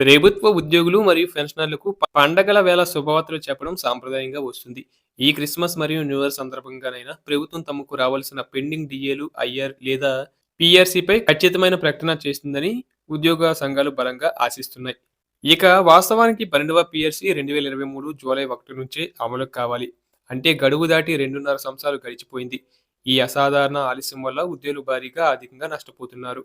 ప్రభుత్వ ఉద్యోగులు మరియు పెన్షనర్లకు పండగల వేళ శుభవార్తలు చెప్పడం సాంప్రదాయంగా వస్తుంది. ఈ క్రిస్మస్ మరియు న్యూ ఇయర్ సందర్భంగానైనా ప్రభుత్వం తమకు రావాల్సిన పెండింగ్ డిఏలు ఐఆర్ లేదా పిఆర్సీపై ఖచ్చితమైన ప్రకటన చేస్తుందని ఉద్యోగ సంఘాలు బలంగా ఆశిస్తున్నాయి. ఇక వాస్తవానికి పన్నెండవ పిఆర్సీ రెండు వేల ఇరవై మూడు జూలై ఒకటి నుంచే అమలు కావాలి. అంటే గడువు దాటి రెండున్నర సంవత్సరాలు గడిచిపోయింది. ఈ అసాధారణ ఆలస్యం వల్ల ఉద్యోగులు భారీగా అధికంగా నష్టపోతున్నారు.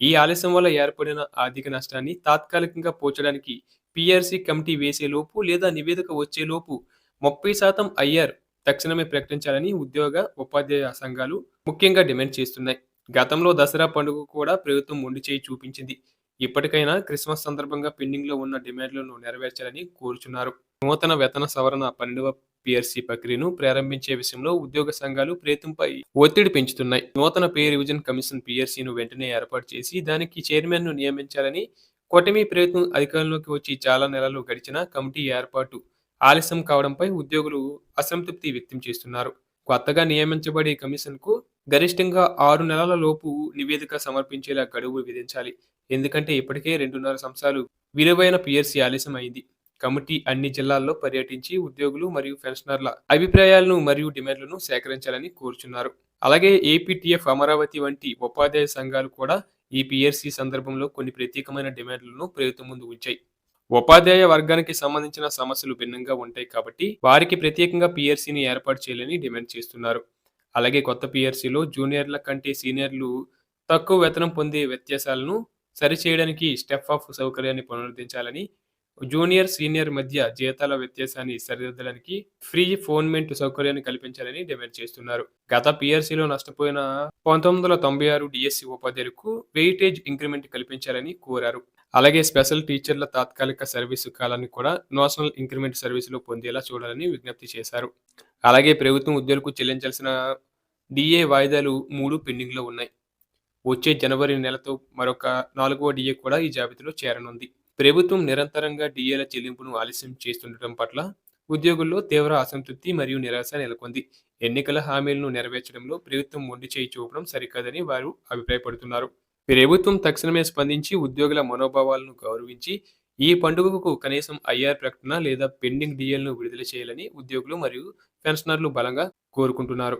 ఈ ఆలస్యం వల్ల ఏర్పడిన ఆర్థిక నష్టాన్ని తాత్కాలికంగా పోర్చడానికి పిఆర్సీ కమిటీ వేసేలోపు లేదా నివేదిక వచ్చేలోపు ముప్పై శాతం ఐఆర్ తక్షణమే ప్రకటించాలని ఉద్యోగ ఉపాధ్యాయ సంఘాలు ముఖ్యంగా డిమాండ్ చేస్తున్నాయి. గతంలో దసరా పండుగ కూడా ప్రభుత్వం మొండి చేయి చూపించింది. ఇప్పటికైనా క్రిస్మస్ సందర్భంగా పెండింగ్లో ఉన్న డిమాండ్లను నెరవేర్చాలని కోరుచున్నారు. నూతన వేతన సవరణ పన్నెండవ పిఆర్సీ ప్రక్రియను ప్రారంభించే విషయంలో ఉద్యోగ సంఘాలు ప్రయత్నంపై ఒత్తిడి పెంచుతున్నాయి. నూతన పే రివిజన్ కమిషన్ పిఆర్సీను వెంటనే ఏర్పాటు చేసి దానికి చైర్మన్ను నియమించాలని కూటమి ప్రయత్నం అధికారంలోకి వచ్చి చాలా నెలలు గడిచిన కమిటీ ఏర్పాటు ఆలస్యం కావడంపై ఉద్యోగులు అసంతృప్తి వ్యక్తం చేస్తున్నారు. కొత్తగా నియమించబడే కమిషన్కు గరిష్టంగా ఆరు నెలల లోపు నివేదిక సమర్పించేలా గడువు విధించాలి. ఎందుకంటే ఇప్పటికే రెండున్నర సంవత్సరాలు విలువైన పిఆర్సీ ఆలస్యం అయింది. కమిటీ అన్ని జిల్లాల్లో పర్యటించి ఉద్యోగులు మరియు పెన్షనర్ల అభిప్రాయాలను మరియు డిమాండ్లను సేకరించాలని కోరుచున్నారు. అలాగే ఏపీటీఎఫ్ అమరావతి వంటి ఉపాధ్యాయ సంఘాలు కూడా ఈ పిఆర్సీ సందర్భంలో కొన్ని ప్రత్యేకమైన డిమాండ్లను ప్రభుత్వం ముందు ఉంచాయి. ఉపాధ్యాయ వర్గానికి సంబంధించిన సమస్యలు భిన్నంగా ఉంటాయి కాబట్టి వారికి ప్రత్యేకంగా పిఆర్సీని ఏర్పాటు చేయాలని డిమాండ్ చేస్తున్నారు. అలాగే కొత్త పిఆర్సీలో జూనియర్ల కంటే సీనియర్లు తక్కువ వేతనం పొందే వ్యత్యాసాలను సరిచేయడానికి స్టెప్ ఆఫ్ సౌకర్యాన్ని పునరుద్ధరించాలని జూనియర్ సీనియర్ మధ్య జీతాల వ్యత్యాసాన్ని సరిదిద్దడానికి ఫ్రీ ఫోన్మెంట్ సౌకర్యాన్ని కల్పించాలని డిమాండ్ చేస్తున్నారు. గత పిఆర్సీలో నష్టపోయిన పంతొమ్మిది వందల తొంభై ఆరు డిఎస్సి ఉపాధ్యాయులకు వెయిటేజ్ ఇంక్రిమెంట్ కల్పించాలని కోరారు. అలాగే స్పెషల్ టీచర్ల తాత్కాలిక సర్వీసు కాలాన్ని కూడా నేషనల్ ఇంక్రిమెంట్ సర్వీసులో పొందేలా చూడాలని విజ్ఞప్తి చేశారు. అలాగే ప్రభుత్వం ఉద్యోగులకు చెల్లించాల్సిన డిఏ వాయిదాలు మూడు పెండింగ్లో ఉన్నాయి. వచ్చే జనవరి నెలతో మరొక నాలుగవ డిఏ కూడా ఈ జాబితాలో చేరనుంది. ప్రభుత్వం నిరంతరంగా డిఏల చెల్లింపును ఆలస్యం చేస్తుండటం పట్ల ఉద్యోగుల్లో తీవ్ర అసంతృప్తి మరియు నిరాశ నెలకొంది. ఎన్నికల హామీలను నెరవేర్చడంలో ప్రభుత్వం మొండి చేయి చూపడం సరికాదని వారు అభిప్రాయపడుతున్నారు. ప్రభుత్వం తక్షణమే స్పందించి ఉద్యోగుల మనోభావాలను గౌరవించి ఈ పండుగకు కనీసం ఐఆర్ ప్రకటన లేదా పెండింగ్ డిఎల్ను విడుదల చేయాలని ఉద్యోగులు మరియు పెన్షనర్లు బలంగా కోరుకుంటున్నారు.